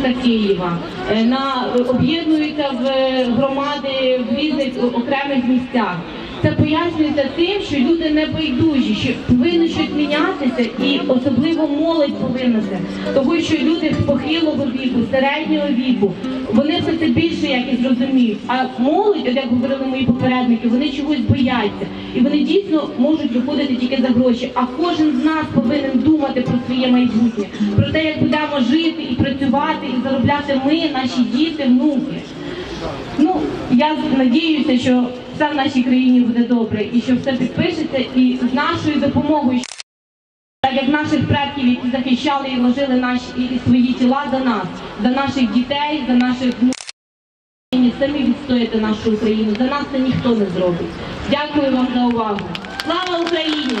міста Києва, е, на об'єднуються в громади в різних окремих місцях. Це пояснюється тим, що люди не байдужі, що повинно щось мінятися, і особливо молодь повинна це. Тому що люди похилого віку, середнього віку, це більше якось розуміють. А молодь, як говорили мої попередники, вони чогось бояться. І вони дійсно можуть виходити тільки за гроші. А кожен з нас повинен думати про своє майбутнє, про те, як будемо жити і працювати, і заробляти ми, наші діти, внуки. Ну, я надіюся, що все в нашій країні буде добре і що все підпишеться, і з нашою допомогою, так як наших предків, які захищали і вложили наші і свої тіла за нас, за наших дітей, за наших внуків, самі відстояти нашу Україну. За нас це ніхто не зробить. Дякую вам за увагу. Слава Україні!